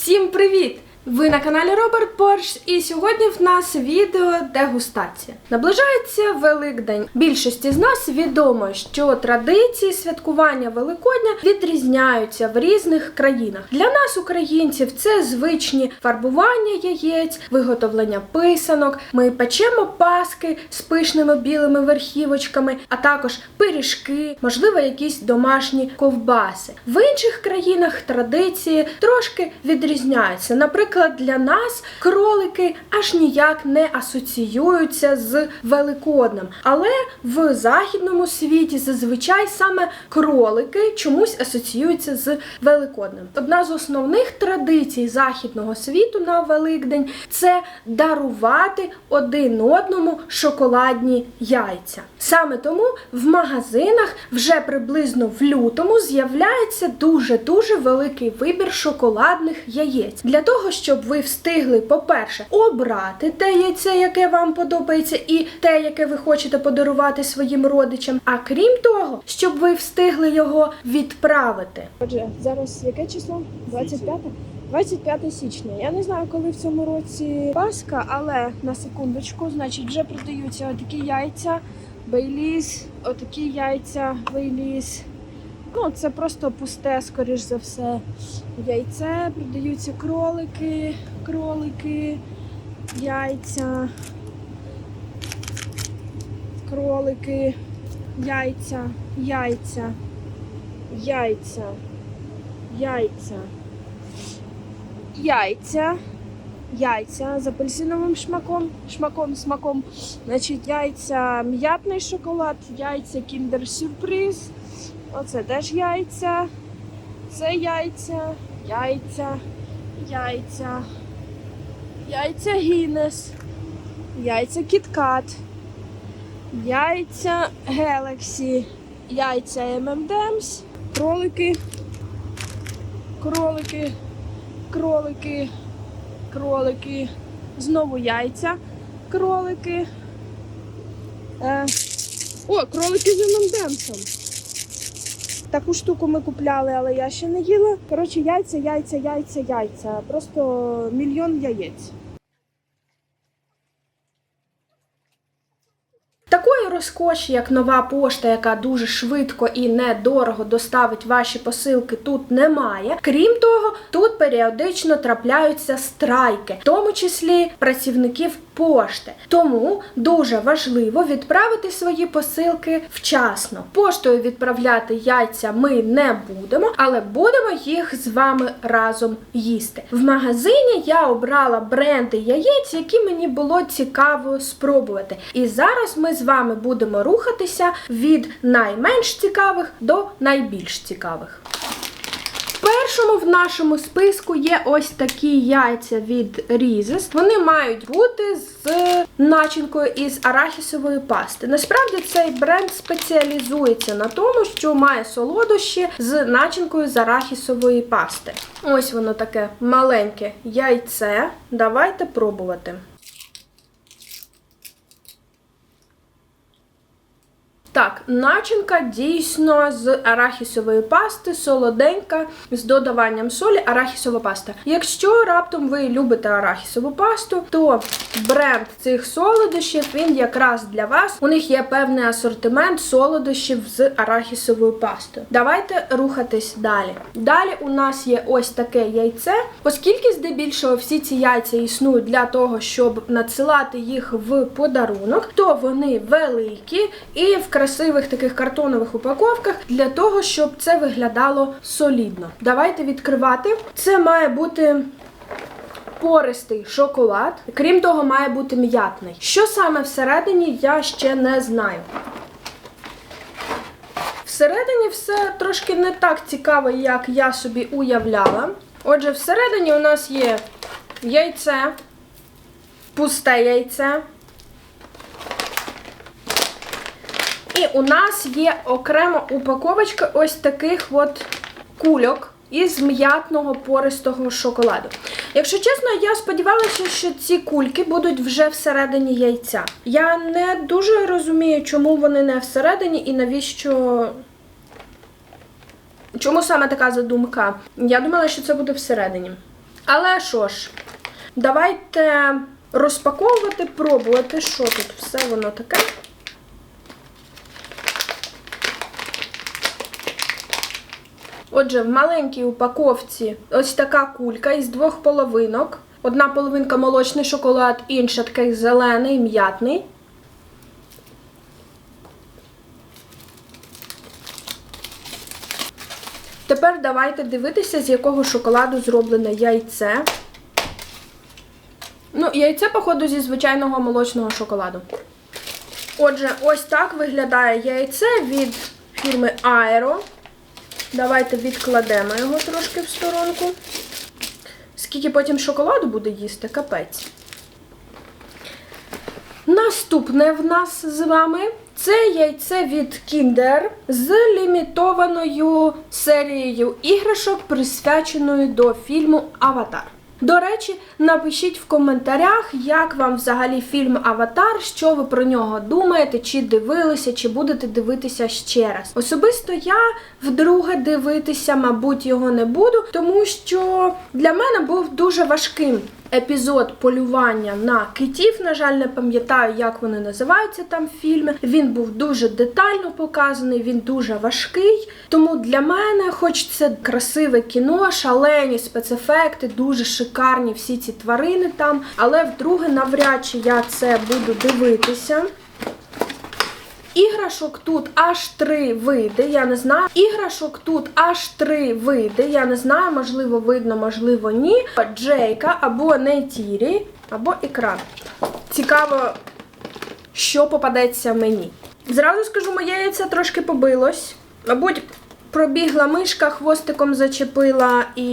Всім привіт! Ви на каналі Роберт Порш, і сьогодні в нас відео дегустація. Наближається Великдень. Більшості з нас відомо, що традиції святкування Великодня відрізняються в різних країнах. Для нас, українців, це звичні фарбування яєць, виготовлення писанок. Ми печемо паски з пишними білими верхівочками, а також пиріжки, можливо, якісь домашні ковбаси. В інших країнах традиції трошки відрізняються. Наприклад, для нас кролики аж ніяк не асоціюються з Великоднем. Але в західному світі зазвичай саме кролики чомусь асоціюються з Великоднем. Одна з основних традицій західного світу на Великдень це дарувати один одному шоколадні яйця. Саме тому в магазинах вже приблизно в лютому з'являється дуже-дуже великий вибір шоколадних яєць. Для того, щоб ви встигли, по-перше, обрати те яйце, яке вам подобається, і те, яке ви хочете подарувати своїм родичам. А крім того, щоб ви встигли його відправити. Отже, зараз яке число? 25? 25 січня. Я не знаю, коли в цьому році Пасха, але на секундочку, значить, вже продаються такі яйця, бейліз, отакі яйця, бейліз. Ну, це просто пусте, скоріш за все. Яйце, продаються кролики, кролики, яйця, кролики, яйця, яйця, яйця, яйця, яйця, яйця з апельсиновим шмаком, шмаком, смаком. Значить, яйця м'ятний шоколад, яйця кіндер сюрприз. Оце теж яйця. Це яйця, яйця, яйця, яйця Гіннес, яйця Кіткат, яйця Гелексі, яйця ММДМС, кролики, кролики, кролики, кролики, знову яйця, кролики. Е, О, кролики з ММДМСом. Таку штуку ми купляли, але я ще не їла. Коротше, яйця, яйця, яйця, яйця. Просто мільйон яєць. Такої розкоші, як нова пошта, яка дуже швидко і недорого доставить ваші посилки, тут немає. Крім того, тут періодично трапляються страйки, в тому числі працівників пошти. Тому дуже важливо відправити свої посилки вчасно. Поштою відправляти яйця ми не будемо, але будемо їх з вами разом їсти. В магазині я обрала бренди яєць, які мені було цікаво спробувати. І зараз ми з вами будемо рухатися від найменш цікавих до найбільш цікавих. Першому в нашому списку є ось такі яйця від Rізес. Вони мають бути з начинкою із арахісової пасти. Насправді цей бренд спеціалізується на тому, що має солодощі з начинкою з арахісової пасти. Ось воно таке маленьке яйце. Давайте пробувати. Так, начинка дійсно з арахісової пасти, солоденька, з додаванням солі, арахісова паста. Якщо раптом ви любите арахісову пасту, то бренд цих солодощів він якраз для вас. У них є певний асортимент солодощів з арахісовою пастою. Давайте рухатись далі. Далі у нас є ось таке яйце. Оскільки здебільшого всі ці яйця існують для того, щоб надсилати їх в подарунок, то вони великі і в красивих таких картонових упаковках для того, щоб це виглядало солідно. Давайте відкривати. Це має бути. Пористий шоколад, крім того, має бути м'ятний. Що саме всередині, я ще не знаю. Всередині все трошки не так цікаво, як я собі уявляла. Отже, всередині у нас є яйце, пусте яйце. І у нас є окрема упаковочка ось таких от кульок із м'ятного пористого шоколаду. Якщо чесно, я сподівалася, що ці кульки будуть вже всередині яйця. Я не дуже розумію, чому вони не всередині і навіщо. Чому саме така задумка? Я думала, що це буде всередині. Але що ж, давайте розпаковувати, пробувати, що тут все воно таке. Отже, в маленькій упаковці ось така кулька із двох половинок. Одна половинка молочний шоколад, інша такий зелений, м'ятний. Тепер давайте дивитися, з якого шоколаду зроблене яйце. Ну, яйце, походу, зі звичайного молочного шоколаду. Отже, ось так виглядає яйце від фірми Aero. Давайте відкладемо його трошки в сторонку. Скільки потім шоколаду буде їсти, капець. Наступне в нас з вами це яйце від Kinder з лімітованою серією іграшок, присвяченою до фільму Аватар. До речі, напишіть в коментарях, як вам взагалі фільм Аватар, що ви про нього думаєте, чи дивилися, чи будете дивитися ще раз. Особисто я вдруге дивитися, мабуть, його не буду, тому що для мене був дуже важким епізод полювання на китів. На жаль, не пам'ятаю, як вони називаються там в фільмі. Він був дуже детально показаний, він дуже важкий. Тому для мене, хоч це красиве кіно, шалені спецефекти, дуже шикарні всі ці тварини там. Але вдруге, навряд чи я це буду дивитися. Іграшок тут аж три види, я не знаю. Іграшок тут аж три види, я не знаю, можливо, видно, можливо, ні. Джейка або Нейтірі, або екран. Цікаво, що попадеться мені. Зразу скажу, моє яйце трошки побилось. Мабуть, пробігла мишка, хвостиком зачепила, і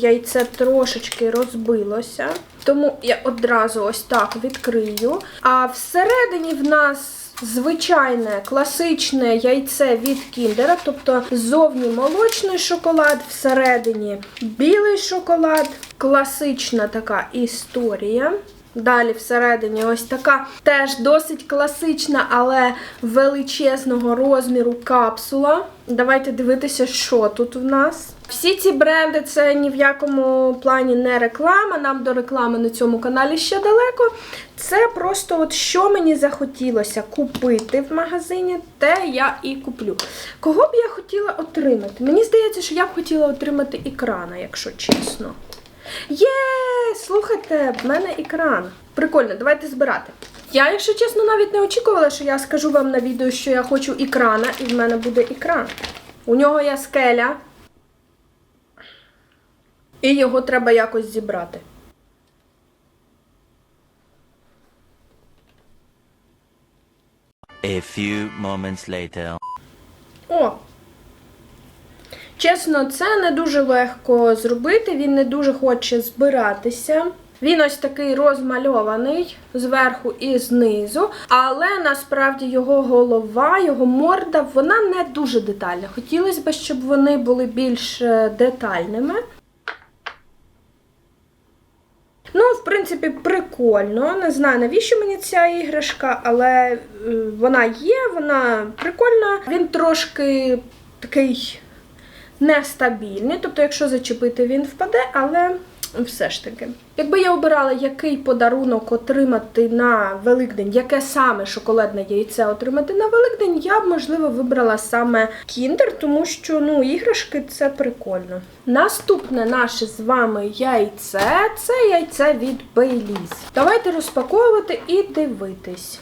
яйце трошечки розбилося. Тому я одразу ось так відкрию. А всередині в нас. Звичайне класичне яйце від кіндера, тобто ззовні молочний шоколад, всередині білий шоколад, класична така історія. Далі всередині ось така теж досить класична, але величезного розміру капсула. Давайте дивитися, що тут в нас. Всі ці бренди це ні в якому плані не реклама. Нам до реклами на цьому каналі ще далеко. Це просто от що мені захотілося купити в магазині, те я і куплю. Кого б я хотіла отримати? Мені здається, що я б хотіла отримати екрана, якщо чесно. Є, слухайте, в мене екран. Прикольно, давайте збирати. Я, якщо чесно, навіть не очікувала, що я скажу вам на відео, що я хочу екрана, і в мене буде екран. У нього є скеля. І його треба якось зібрати. A few moments later. О! Чесно, це не дуже легко зробити, він не дуже хоче збиратися. Він ось такий розмальований зверху і знизу, але насправді його голова, його морда, вона не дуже детальна. Хотілося б, щоб вони були більш е, детальними. Ну, в принципі, прикольно. Не знаю, навіщо мені ця іграшка, але е, вона є, вона прикольна. Він трошки такий нестабільний. Тобто, якщо зачепити, він впаде, але все ж таки. Якби я обирала, який подарунок отримати на Великдень, яке саме шоколадне яйце отримати на Великдень, я б, можливо, вибрала саме Кіндер, тому що ну, іграшки це прикольно. Наступне наше з вами яйце це яйце від Бейліз. Давайте розпаковувати і дивитись.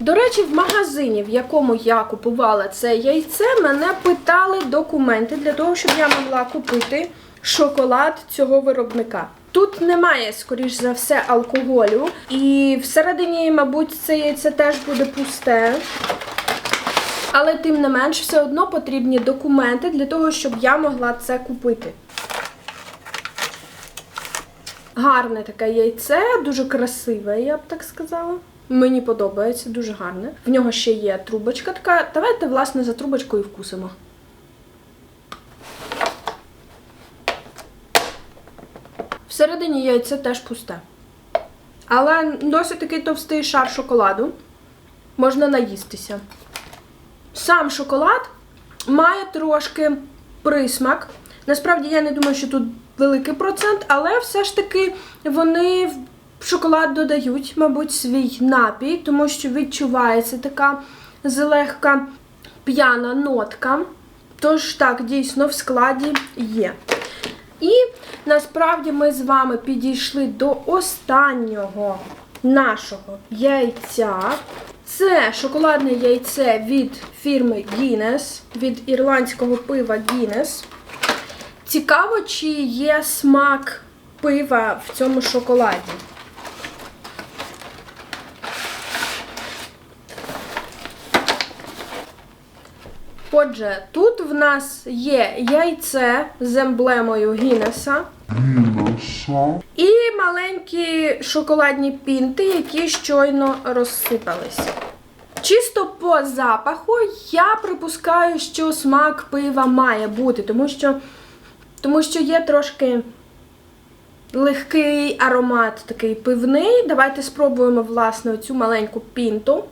До речі, в магазині, в якому я купувала це яйце, мене питали документи для того, щоб я могла купити шоколад цього виробника. Тут немає, скоріш за все, алкоголю. І всередині, мабуть, це яйце теж буде пусте. Але тим не менш, все одно потрібні документи для того, щоб я могла це купити. Гарне таке яйце, дуже красиве, я б так сказала. Мені подобається, дуже гарне. В нього ще є трубочка така. Давайте, власне, за трубочкою вкусимо. Всередині яйце теж пусте. Але досить такий товстий шар шоколаду. Можна наїстися. Сам шоколад має трошки присмак Насправді я не думаю, що тут великий процент, але все ж таки вони шоколад додають, мабуть, свій напій, тому що відчувається така злегка п'яна нотка. Тож так, дійсно, в складі є. І насправді ми з вами підійшли до останнього нашого яйця. Це шоколадне яйце від фірми Guinness, від ірландського пива Guinness. Цікаво, чи є смак пива в цьому шоколаді. Отже, тут в нас є яйце з емблемою Гіннеса. І маленькі шоколадні пінти, які щойно розсипалися. Чисто по запаху я припускаю, що смак пива має бути, тому що, тому що є трошки легкий аромат такий пивний. Давайте спробуємо, власне, цю маленьку пінту.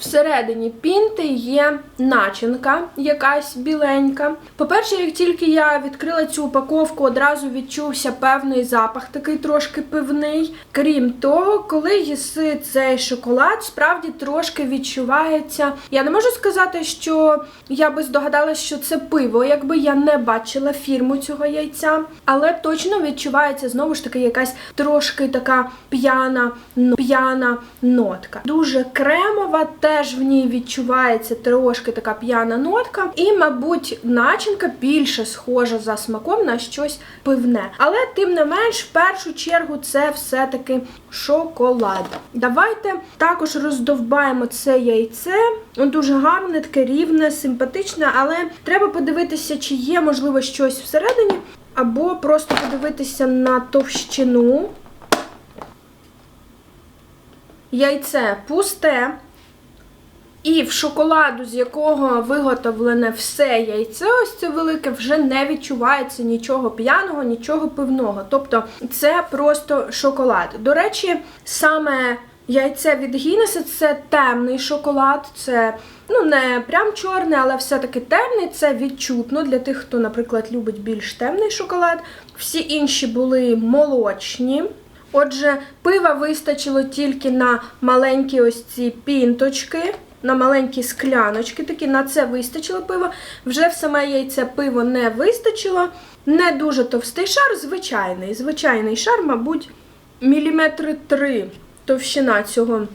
Всередині пінти є начинка якась біленька. По-перше, як тільки я відкрила цю упаковку, одразу відчувся певний запах, такий трошки пивний. Крім того, коли їси цей шоколад, справді трошки відчувається. Я не можу сказати, що я би здогадалась, що це пиво, якби я не бачила фірму цього яйця, але точно відчувається знову ж таки якась трошки така п'яна, ну, п'яна нотка. Дуже кремова, теж в ній відчувається трошки така п'яна нотка. І, мабуть, начинка більше схожа за смаком на щось пивне. Але тим не менш, в першу чергу, це все-таки шоколад. Давайте також роздовбаємо це яйце. Воно дуже гарне, таке рівне, симпатичне, але треба подивитися, чи є можливо щось всередині, або просто подивитися на товщину. Яйце пусте. І в шоколаду, з якого виготовлене все яйце, ось це велике, вже не відчувається нічого п'яного, нічого пивного. Тобто це просто шоколад. До речі, саме яйце від Гіннеса це темний шоколад, це ну не прям чорний, але все-таки темний. Це відчутно для тих, хто, наприклад, любить більш темний шоколад. Всі інші були молочні. Отже, пива вистачило тільки на маленькі ось ці пінточки, на маленькі скляночки, такі на це вистачило пива. Вже в саме яйце пиво не вистачило. Не дуже товстий шар, звичайний. Звичайний шар, мабуть, міліметри три товщина цього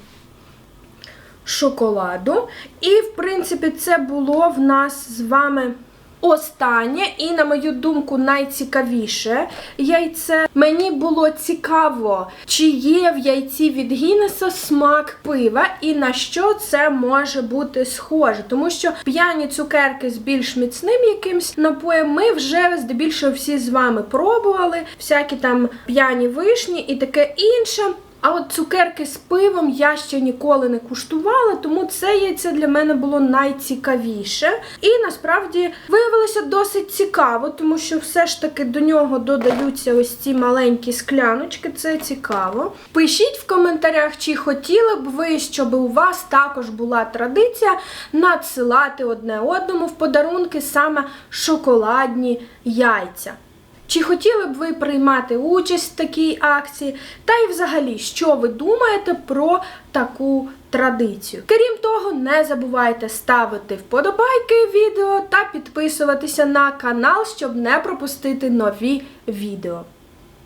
шоколаду. І, в принципі, це було в нас з вами. Останнє і, на мою думку, найцікавіше яйце. Мені було цікаво, чи є в яйці від Гіннеса смак пива і на що це може бути схоже. Тому що п'яні цукерки з більш міцним якимсь напоєм ми вже здебільшого всі з вами пробували. Всякі там п'яні вишні і таке інше. А от цукерки з пивом я ще ніколи не куштувала, тому це яйце для мене було найцікавіше. І насправді виявилося досить цікаво, тому що все ж таки до нього додаються ось ці маленькі скляночки. Це цікаво. Пишіть в коментарях, чи хотіли б ви, щоб у вас також була традиція надсилати одне одному в подарунки саме шоколадні яйця. Чи хотіли б ви приймати участь в такій акції? Та й взагалі, що ви думаєте про таку традицію? Крім того, не забувайте ставити вподобайки відео та підписуватися на канал, щоб не пропустити нові відео.